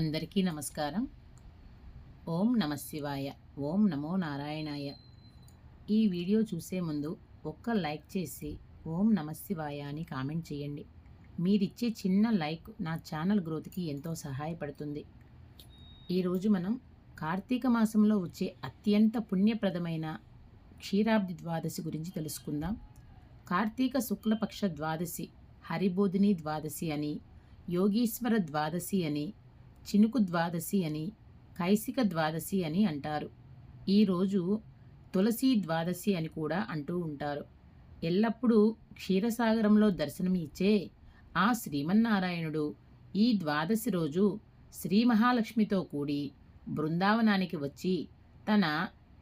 అందరికీ నమస్కారం. ఓం నమ శివాయ ఓం నమో నారాయణాయ. ఈ వీడియో చూసే ముందు ఒక్క లైక్ చేసి ఓం నమ శివాయ అని కామెంట్ చేయండి. మీరిచ్చే చిన్న లైక్ నా ఛానల్ గ్రోత్కి ఎంతో సహాయపడుతుంది. ఈరోజు మనం కార్తీక మాసంలో వచ్చే అత్యంత పుణ్యప్రదమైన క్షీరాబ్ది ద్వాదశి గురించి తెలుసుకుందాం. కార్తీక శుక్లపక్ష ద్వాదశి హరిబోధిని ద్వాదశి అని యోగీశ్వర ద్వాదశి అని చినుకు ద్వాదశి అని కైసిక ద్వాదశి అని అంటారు. ఈరోజు తులసి ద్వాదశి అని కూడా అంటూ ఉంటారు. ఎల్లప్పుడూ క్షీరసాగరంలో దర్శనం ఇచ్చే ఆ శ్రీమన్నారాయణుడు ఈ ద్వాదశి రోజు శ్రీ మహాలక్ష్మితో కూడి బృందావనానికి వచ్చి తన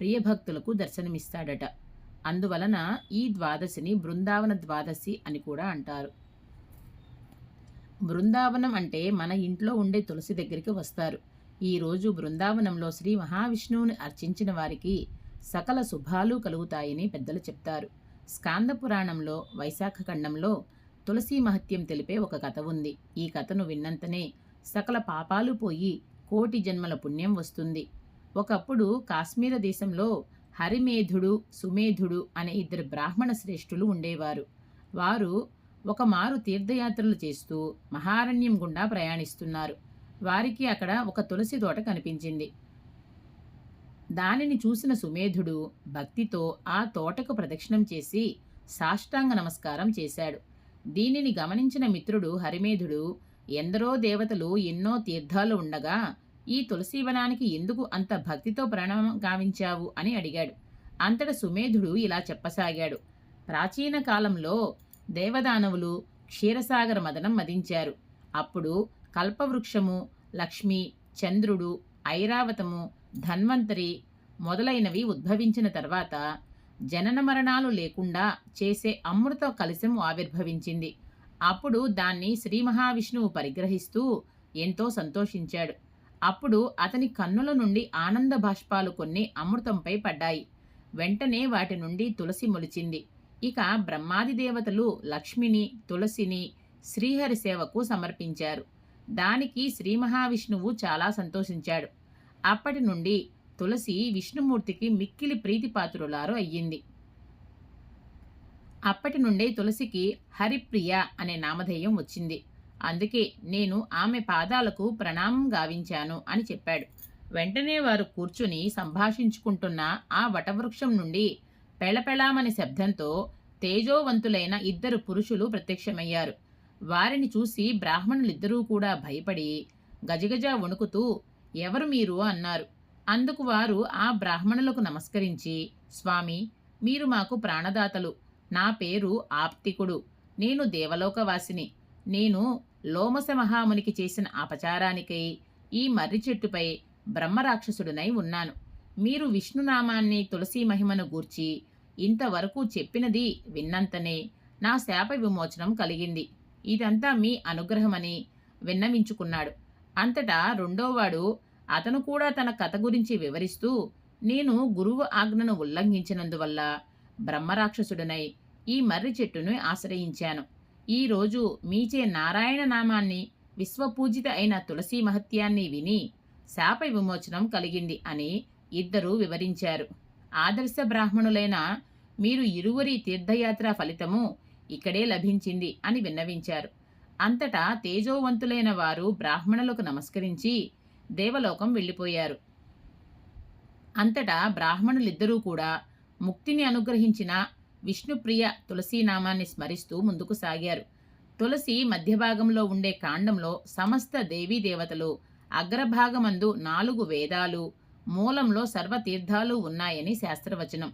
ప్రియభక్తులకు దర్శనమిస్తాడట. అందువలన ఈ ద్వాదశిని బృందావన ద్వాదశి అని కూడా అంటారు. బృందావనం అంటే మన ఇంట్లో ఉండే తులసి దగ్గరికి వస్తారు. ఈరోజు బృందావనంలో శ్రీ మహావిష్ణువుని అర్చించిన వారికి సకల శుభాలు కలుగుతాయని పెద్దలు చెప్తారు. స్కాంద పురాణంలో వైశాఖ ఖండంలో తులసి మహత్యం తెలిపే ఒక కథ ఉంది. ఈ కథను విన్నంతనే సకల పాపాలు పోయి కోటి జన్మల పుణ్యం వస్తుంది. ఒకప్పుడు కాశ్మీర దేశంలో హరిమేధుడు సుమేధుడు అనే ఇద్దరు బ్రాహ్మణ శ్రేష్ఠులు ఉండేవారు. వారు ఒక మారు తీర్థయాత్రలు చేస్తూ మహారణ్యం గుండా ప్రయాణిస్తున్నారు. వారికి అక్కడ ఒక తులసి తోట కనిపించింది. దానిని చూసిన సుమేధుడు భక్తితో ఆ తోటకు ప్రదక్షిణం చేసి సాష్టాంగ నమస్కారం చేశాడు. దీనిని గమనించిన మిత్రుడు హరిమేధుడు ఎందరో దేవతలు ఎన్నో తీర్థాలు ఉండగా ఈ తులసీవనానికి ఎందుకు అంత భక్తితో ప్రణామం గావించావు? అని అడిగాడు. అంతట సుమేధుడు ఇలా చెప్పసాగాడు. ప్రాచీన కాలంలో దేవదానవులు క్షీరసాగర మదనం మదించారు. అప్పుడు కల్పవృక్షము లక్ష్మి చంద్రుడు ఐరావతము ధన్వంతరి మొదలైనవి ఉద్భవించిన తర్వాత జనన మరణాలు లేకుండా చేసే అమృత కలశం ఆవిర్భవించింది. అప్పుడు దాన్ని శ్రీ మహావిష్ణువు పరిగ్రహిస్తూ ఎంతో సంతోషించాడు. అప్పుడు అతని కన్నుల నుండి ఆనంద బాష్పాలు కొన్ని అమృతంపై పడ్డాయి. వెంటనే వాటి నుండి తులసి మొలిచింది. ఇక బ్రహ్మాది దేవతలు లక్ష్మిని తులసిని శ్రీహరి సేవకు సమర్పించారు. దానికి శ్రీ మహావిష్ణువు చాలా సంతోషించాడు. అప్పటి నుండి తులసి విష్ణుమూర్తికి మిక్కిలి ప్రీతిపాత్రులారు అయ్యింది. అప్పటి నుండే తులసికి హరిప్రియ అనే నామధేయం వచ్చింది. అందుకే నేను ఆమె పాదాలకు ప్రణామం గావించాను అని చెప్పాడు. వెంటనే వారు కూర్చుని సంభాషించుకుంటున్న ఆ వటవృక్షం నుండి పెళపెళామని శబ్దంతో తేజోవంతులైన ఇద్దరు పురుషులు ప్రత్యక్షమయ్యారు. వారిని చూసి బ్రాహ్మణులిద్దరూ కూడా భయపడి గజగజ వణుకుతూ ఎవరు మీరు? అన్నారు. అందుకు వారు ఆ బ్రాహ్మణులకు నమస్కరించి స్వామి మీరు మాకు ప్రాణదాతలు. నా పేరు ఆప్తికుడు. నేను దేవలోకవాసిని. నేను లోమస మహామునికి చేసిన అపచారానికై ఈ మర్రి చెట్టుపై బ్రహ్మరాక్షసుడినై ఉన్నాను. మీరు విష్ణునామాన్ని తులసీ మహిమను గూర్చి ఇంతవరకు చెప్పినది విన్నంతనే. నా శాప విమోచనం కలిగింది. ఇదంతా మీ అనుగ్రహమని విన్నవించుకున్నాడు. అంతటా రెండోవాడు అతను కూడా తన కథ గురించి వివరిస్తూ నేను గురువు ఆజ్ఞను ఉల్లంఘించినందువల్ల బ్రహ్మరాక్షసుడినై ఈ మర్రి చెట్టును ఆశ్రయించాను. ఈరోజు మీచే నారాయణ నామాన్ని విశ్వపూజిత అయిన తులసీ మహత్యాన్ని విని శాప విమోచనం కలిగింది అని ఇద్దరూ వివరించారు. ఆదర్శ బ్రాహ్మణులైన మీరు ఇరువురి తీర్థయాత్ర ఫలితము ఇక్కడే లభించింది అని విన్నవించారు. అంతటా తేజోవంతులైన వారు బ్రాహ్మణులకు నమస్కరించి దేవలోకం వెళ్ళిపోయారు. అంతటా బ్రాహ్మణులిద్దరూ కూడా ముక్తిని అనుగ్రహించిన విష్ణుప్రియ తులసీనామాన్ని స్మరిస్తూ ముందుకు సాగారు. తులసి మధ్యభాగంలో ఉండే కాండంలో సమస్త దేవీ దేవతలు అగ్రభాగమందు నాలుగు వేదాలు మూలంలో సర్వతీర్థాలు ఉన్నాయని శాస్త్రవచనం.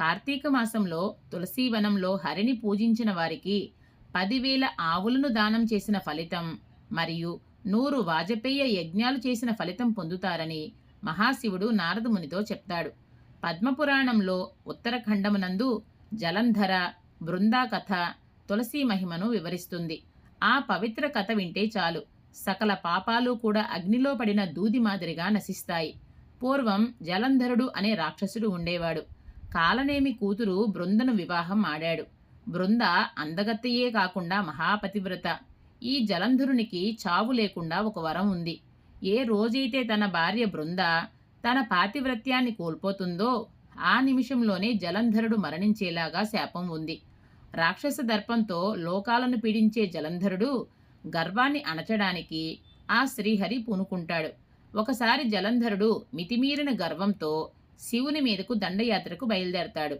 కార్తీక మాసంలో తులసీవనంలో హరిని పూజించిన వారికి పదివేల ఆవులను దానం చేసిన ఫలితం మరియు నూరు వాజపేయ యజ్ఞాలు చేసిన ఫలితం పొందుతారని మహాశివుడు నారదమునితో చెప్తాడు. పద్మపురాణంలో ఉత్తరఖండమునందు జలంధర బృందా కథ తులసీ మహిమను వివరిస్తుంది. ఆ పవిత్ర కథ వింటే చాలు. సకల పాపాలు కూడా అగ్నిలో పడిన దూది మాదిరిగా నశిస్తాయి. పూర్వం జలంధరుడు అనే రాక్షసుడు ఉండేవాడు. కాలనేమి కూతురు బృందను వివాహం ఆడాడు. బృంద అందగత్తయే కాకుండా మహాపతివ్రత. ఈ జలంధరునికి చావు లేకుండా ఒక వరం ఉంది. ఏ రోజైతే తన భార్య బృంద తన పాతివ్రత్యాన్ని కోల్పోతుందో ఆ నిమిషంలోనే జలంధరుడు మరణించేలాగా శాపం ఉంది. రాక్షస దర్పంతో లోకాలను పీడించే జలంధరుడు గర్వాన్ని అణచడానికి ఆ శ్రీహరి పూనుకుంటాడు. ఒకసారి జలంధరుడు మితిమీరిన గర్వంతో శివుని మీదకు దండయాత్రకు బయలుదేరతాడు.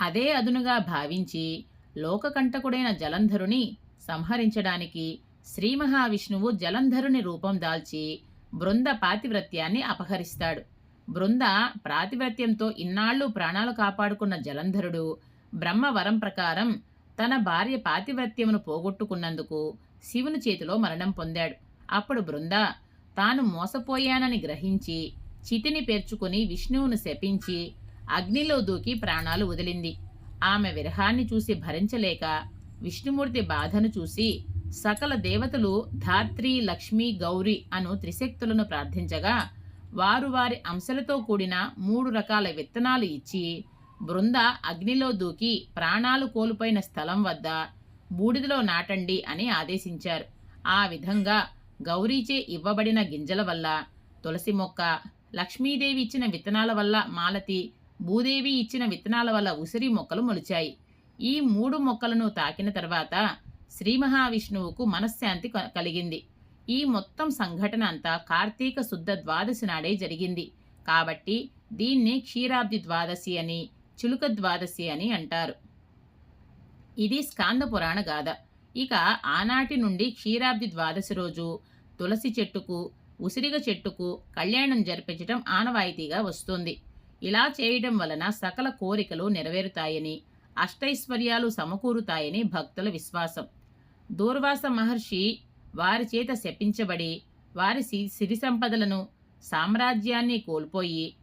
అదే అదునుగా భావించి లోకకంటకుడైన జలంధరుని సంహరించడానికి శ్రీ మహావిష్ణువు జలంధరుని రూపం దాల్చి బృంద పాతివ్రత్యాన్ని అపహరిస్తాడు. బృంద ప్రాతివ్రత్యంతో ఇన్నాళ్ళు ప్రాణాలు కాపాడుకున్న జలంధరుడు బ్రహ్మవరం ప్రకారం తన భార్య పాతివ్రత్యమును పోగొట్టుకున్నందుకు శివుని చేతిలో మరణం పొందాడు. అప్పుడు బృంద తాను మోసపోయానని గ్రహించి చితిని పేర్చుకుని విష్ణువును శపించి అగ్నిలో దూకి ప్రాణాలు వదిలింది. ఆమె విరహాన్ని చూసి భరించలేక విష్ణుమూర్తి బాధను చూసి సకల దేవతలు ధాత్రి లక్ష్మి గౌరి అను త్రిశక్తులను ప్రార్థించగా వారు వారి అంశలతో కూడిన మూడు రకాల విత్తనాలు ఇచ్చి బృంద అగ్నిలో దూకి ప్రాణాలు కోల్పోయిన స్థలం వద్ద బూడిదలో నాటండి అని ఆదేశించారు. ఆ విధంగా గౌరీచే ఇవ్వబడిన గింజల వల్ల తులసి మొక్క లక్ష్మీదేవి ఇచ్చిన విత్తనాల వల్ల మాలతి భూదేవి ఇచ్చిన విత్తనాల వల్ల ఉసిరి మొక్కలు మొలిచాయి. ఈ మూడు మొక్కలను తాకిన తర్వాత శ్రీ మహావిష్ణువుకు మనశ్శాంతి క- కలిగింది. ఈ మొత్తం సంఘటన అంతా కార్తీక శుద్ధ ద్వాదశి నాడే జరిగింది. కాబట్టి దీన్ని క్షీరాబ్ది ద్వాదశి అని చిలుక ద్వాదశి అని అంటారు. ఇది స్కాంద పురాణ గాథ. ఇక ఆనాటి నుండి క్షీరాబ్ది ద్వాదశి రోజు తులసి చెట్టుకు ఉసిరిగ చెట్టుకు కళ్యాణం జరిపించటం ఆనవాయితీగా వస్తుంది. ఇలా చేయడం వలన సకల కోరికలు నెరవేరుతాయని అష్టైశ్వర్యాలు సమకూరుతాయని భక్తుల విశ్వాసం. దూర్వాస మహర్షి వారి చేత శపించబడి వారి సి- సిరి సంపదలను సామ్రాజ్యాన్ని కోల్పోయి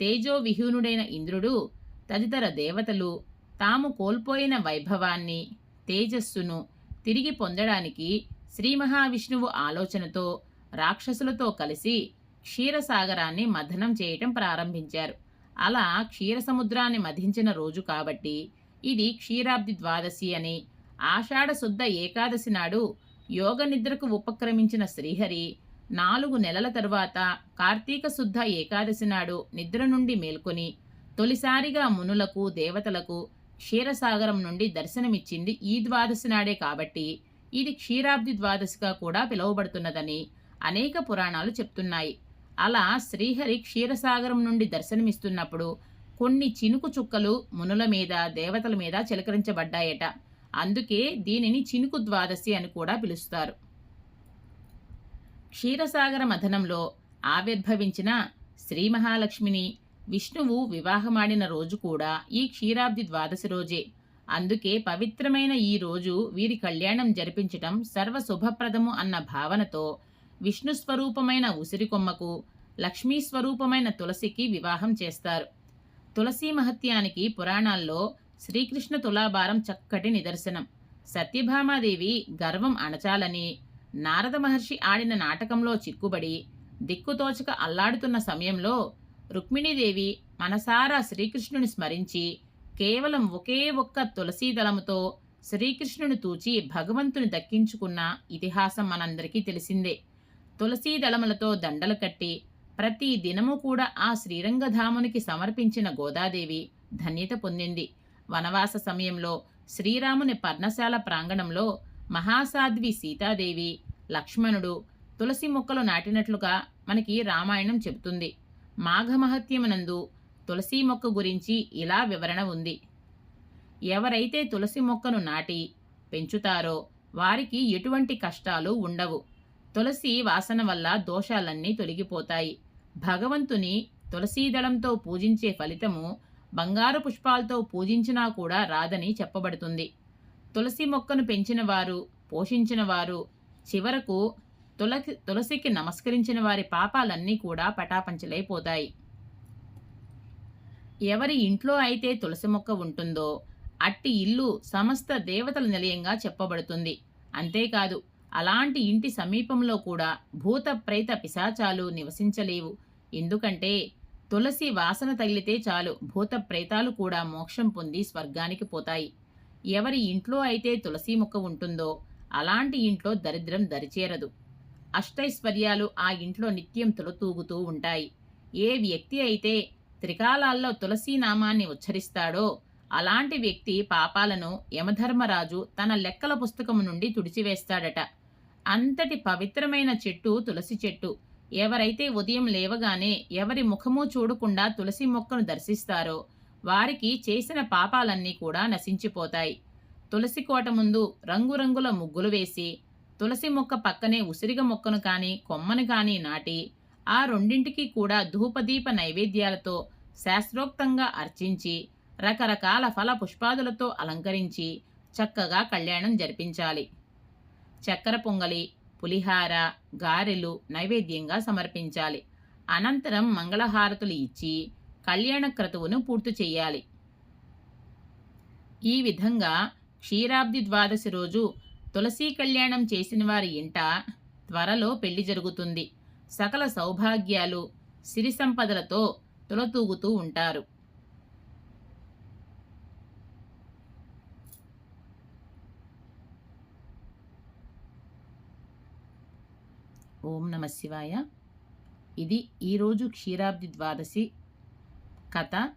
తేజోవిహీనుడైన ఇంద్రుడు తదితర దేవతలు తాము కోల్పోయిన వైభవాన్ని తేజస్సును తిరిగి పొందడానికి శ్రీ మహావిష్ణువు ఆలోచనతో రాక్షసులతో కలిసి క్షీరసాగరాన్ని మథనం చేయటం ప్రారంభించారు. అలా క్షీరసముద్రాన్ని మధించిన రోజు కాబట్టి ఇది క్షీరాబ్ది ద్వాదశి అని ఆషాఢ శుద్ధ ఏకాదశి నాడు యోగ నిద్రకు ఉపక్రమించిన శ్రీహరి నాలుగు నెలల తరువాత కార్తీక శుద్ధ ఏకాదశి నాడు నిద్ర నుండి మేల్కొని తొలిసారిగా మునులకు దేవతలకు క్షీరసాగరం నుండి దర్శనమిచ్చింది ఈ ద్వాదశి నాడే కాబట్టి ఇది క్షీరాబ్ది ద్వాదశిగా కూడా పిలువబడుతున్నదని అనేక పురాణాలు చెప్తున్నాయి. అలా శ్రీహరి క్షీరసాగరం నుండి దర్శనమిస్తున్నప్పుడు కొన్ని చినుకు చుక్కలు మునుల మీద దేవతల మీద చిలకరించబడ్డాయట. అందుకే దీనిని చినుకు ద్వాదశి అని కూడా పిలుస్తారు. క్షీరసాగర మథనంలో ఆవిర్భవించిన శ్రీ మహాలక్ష్మిని విష్ణువు వివాహమాడిన రోజు కూడా ఈ క్షీరాబ్ది ద్వాదశి రోజే. అందుకే పవిత్రమైన ఈ రోజు వీరి కళ్యాణం జరిపించటం సర్వ శుభప్రదము అన్న భావనతో విష్ణు స్వరూపమైన ఉసిరి కొమ్మకు లక్ష్మీ స్వరూపమైన తులసికి వివాహం చేస్తారు. తులసీ మహత్యానికి పురాణాల్లో శ్రీకృష్ణ తులాభారం చక్కటి నిదర్శనం. సత్యభామాదేవి గర్వం అణచాలని నారద మహర్షి ఆడిన నాటకంలో చిక్కుబడి దిక్కుతోచక అల్లాడుతున్న సమయంలో రుక్మిణీదేవి మనసారా శ్రీకృష్ణుని స్మరించి కేవలం ఒకే ఒక్క తులసీ దళముతో శ్రీకృష్ణుని తూచి భగవంతుని దక్కించుకున్న ఇతిహాసం మనందరికీ తెలిసిందే. తులసీ దళములతో దండలు కట్టి ప్రతి దినము కూడా ఆ శ్రీరంగధామునికి సమర్పించిన గోదాదేవి ధన్యత పొందింది. వనవాస సమయంలో శ్రీరాముని పర్ణశాల ప్రాంగణంలో మహాసాధ్వి సీతాదేవి లక్ష్మణుడు తులసి మొక్కలు నాటినట్లుగా మనకి రామాయణం చెబుతుంది. మాఘమహత్యమునందు తులసి మొక్క గురించి ఇలా వివరణ ఉంది. ఎవరైతే తులసి మొక్కను నాటి పెంచుతారో వారికి ఎటువంటి కష్టాలు ఉండవు. తులసి వాసన వల్ల దోషాలన్నీ తొలగిపోతాయి. భగవంతుని తులసీదళంతో పూజించే ఫలితము బంగారు పుష్పాలతో పూజించినా కూడా రాదని చెప్పబడుతుంది. తులసి మొక్కను పెంచిన వారు పోషించిన వారు చివరకు తులసి తులసికి నమస్కరించిన వారి పాపాలన్నీ కూడా పటాపంచలైపోతాయి. ఎవరి ఇంట్లో అయితే తులసి మొక్క ఉంటుందో అట్టి ఇల్లు సమస్త దేవతల నిలయంగా చెప్పబడుతుంది. అంతేకాదు అలాంటి ఇంటి సమీపంలో కూడా భూత ప్రేత పిశాచాలు నివసించలేవు. ఎందుకంటే తులసి వాసన తగిలితే చాలు భూత ప్రేతాలు కూడా మోక్షం పొంది స్వర్గానికి పోతాయి. ఎవరి ఇంట్లో అయితే తులసి మొక్క ఉంటుందో అలాంటి ఇంట్లో దరిద్రం దరిచేరదు. అష్టైశ్వర్యాలు ఆ ఇంట్లో నిత్యం తులతూగుతూ ఉంటాయి. ఏ వ్యక్తి అయితే త్రికాలాల్లో తులసీ నామాన్ని ఉచ్చరిస్తాడో అలాంటి వ్యక్తి పాపాలను యమధర్మరాజు తన లెక్కల పుస్తకం నుండి తుడిచివేస్తాడట. అంతటి పవిత్రమైన చెట్టు తులసి చెట్టు. ఎవరైతే ఉదయం లేవగానే ఎవరి ముఖము చూడకుండా తులసి మొక్కను దర్శిస్తారో వారికి చేసిన పాపాలన్నీ కూడా నశించిపోతాయి. తులసి కోట ముందు రంగురంగుల ముగ్గులు వేసి తులసి మొక్క పక్కనే ఉసిరిగ మొక్కను కానీ కొమ్మను కానీ నాటి ఆ రెండింటికి కూడా ధూపదీప నైవేద్యాలతో శాస్త్రోక్తంగా అర్చించి రకరకాల ఫల పుష్పాదులతో అలంకరించి చక్కగా కళ్యాణం జరిపించాలి. చక్కెర పొంగలి పులిహార గారెలు నైవేద్యంగా సమర్పించాలి. అనంతరం మంగళహారతులు ఇచ్చి కళ్యాణ క్రతువును పూర్తి చేయాలి. ఈ విధంగా క్షీరాబ్ది ద్వాదశి రోజు తులసీ కళ్యాణం చేసిన వారి ఇంట త్వరలో పెళ్ళి జరుగుతుంది. సకల సౌభాగ్యాలు సిరి సంపదలతో తులతూగుతూ ఉంటారు. ఓం నమ శివాయ. ఇది ఈరోజు క్షీరాబ్ది ద్వాదశి కథ.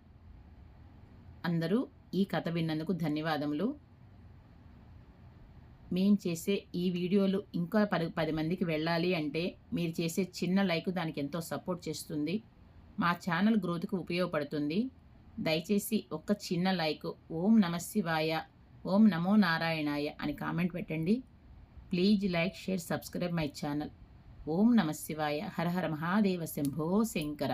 అందరూ ఈ కథ విన్నందుకు ధన్యవాదములు. మేము చేసే ఈ వీడియోలు ఇంకా పది పది మందికి వెళ్ళాలి అంటే మీరు చేసే చిన్న లైక్ దానికి ఎంతో సపోర్ట్ చేస్తుంది. మా ఛానల్ గ్రోత్కి ఉపయోగపడుతుంది. దయచేసి ఒక్క చిన్న లైక్ ఓం నమశివాయ ఓం నమో నారాయణాయ అని కామెంట్ పెట్టండి. Please like share subscribe my channel. ఓం నమశివాయ హర హర మహాదేవ శంభో శంకర.